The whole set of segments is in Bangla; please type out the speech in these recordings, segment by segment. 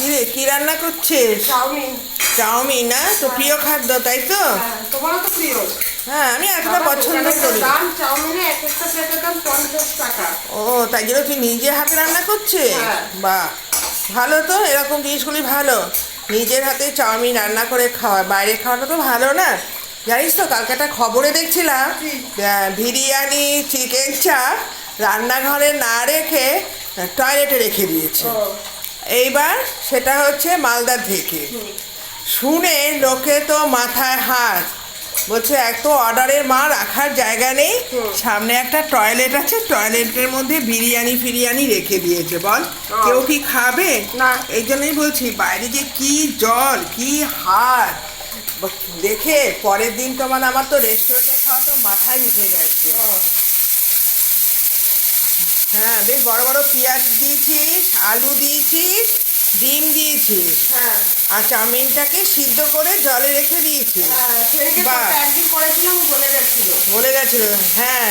কি রে কি রান্না করছিস? চাউমিন। চাউমিন না? তো প্রিয় খাদ্য তাই তো? হ্যাঁ, তোমারও তো প্রিয়। হ্যাঁ আমি এতটা পছন্দ করি। দাম চাউমিনে এক একটা প্লেটের দাম পঞ্চাশ টাকা। ও তাই জন্য তুই নিজে হাতে রান্না করছিস? হ্যাঁ। বাহ। ভালো তো এরকম জিনিসগুলি ভালো। নিজের হাতে চাউমিন রান্না করে খাওয়া বাইরে খাওয়াটা তো ভালো না। জানিস তো কালকে একটা খবরে দেখছিলাম বিরিয়ানি চিকেন চাপ রান্নাঘরে না রেখে টয়লেটে রেখে দিয়েছে। এইবার সেটা হচ্ছে মালদার থেকে। শুনে লোকে তো মাথায় হাত। বলছে এত অর্ডারের মা রাখার জায়গা নেই। সামনে একটা টয়লেট আছে টয়লেটের মধ্যে বিরিয়ানি ফিরিয়ানি রেখে দিয়েছে। বল কেউ কি খাবে? না। এই জন্যই বলছি বাইরে যে কি জল কি হাত। দেখে পরের দিন তো মানে আমার তো রেস্টুরেন্টে খাওয়া তো মাথায় উঠে গেছে। হ্যাঁ বেশ বড় বড় পেঁয়াজ দিয়েছিস আলু দিয়েছিস ডিম দিয়েছিস। হ্যাঁ। আর চাউমিনটাকে সিদ্ধ করে জলে রেখে দিয়েছিস। হ্যাঁ, বলে গেছিল। বলে গেছিল। হ্যাঁ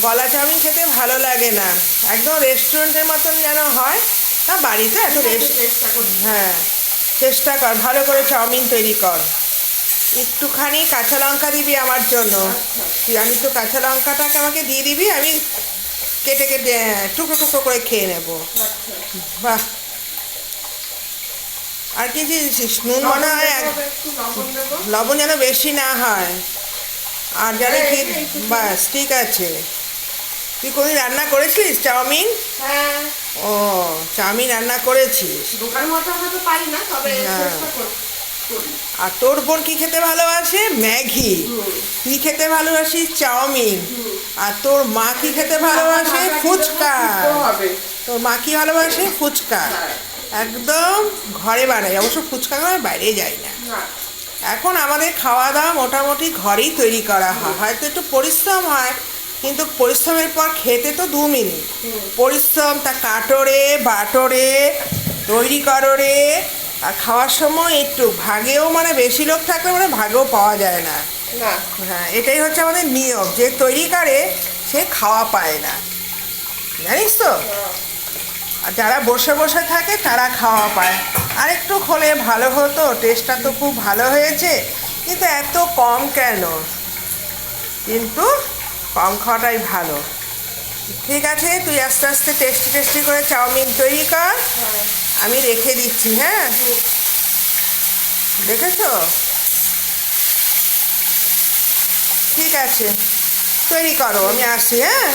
গলা চাউমিন খেতে ভালো লাগে না। একদম রেস্টুরেন্টের মতন যেন হয়। তা বাড়িতে এত হ্যাঁ চেষ্টা কর ভালো করে চাউমিন তৈরি কর। একটুখানি কাঁচা লঙ্কা দিবি আমার জন্য। আচ্ছা। তুই আমি তো কাঁচা লঙ্কাটাকে আমাকে দিয়ে দিবি আমি কেটে কেটে হ্যাঁ, টুকরো টুকরো করে খেয়ে নেব। বাহ। আর কি দিয়েছিস নুন মনে হয় লবণ যেন বেশি না হয়। আর যেন এই, কি বাস ঠিক আছে। তুই কোনদিন রান্না করেছিস চাউমিন? হ্যাঁ। ও চাউমিন রান্না করেছিস। হ্যাঁ। আর তোর বোন কি খেতে ভালোবাসে? ম্যাগি। তুই খেতে ভালোবাসিস? চাউমিন। আর তোর মা কি খেতে ভালোবাসে? ফুচকা। তোর মা কি ভালোবাসে? ফুচকা। হ্যাঁ। একদম ঘরে বানাই। অবশ্য ফুচকা করে বাইরে যাই না। এখন আমাদের খাওয়া দাওয়া মোটামুটি ঘরেই তৈরি করা হয়। হয়তো একটু পরিশ্রম হয় কিন্তু পরিশ্রমের পর খেতে তো দু মিনিট। পরিশ্রম তা কাটোরে বাটোরে তৈরি কররে আর খাওয়ার সময় একটু ভাগেও মানে বেশি লোক থাকলে মানে ভাগেও পাওয়া যায় না। না। হ্যাঁ এটাই হচ্ছে আমাদের নিয়ম। যে তৈরি করে সে খাওয়া পায় না। জানিস তো? হ্যাঁ। আর যারা বসে বসে থাকে তারা খাওয়া পায়। আর একটু হলে ভালো হতো টেস্টটা তো খুব ভালো হয়েছে। কিন্তু এত কম কেন? কিন্তু কম খাওয়াটাই ভালো। ঠিক আছে তুই আস্তে আস্তে টেস্টি টেস্টি করে চাউমিন তৈরি কর। হ্যাঁ। আমি রেখে দিচ্ছি হ্যাঁ? দেখেছ? ঠিক আছে। তৈরি করো আমি আসি হ্যাঁ?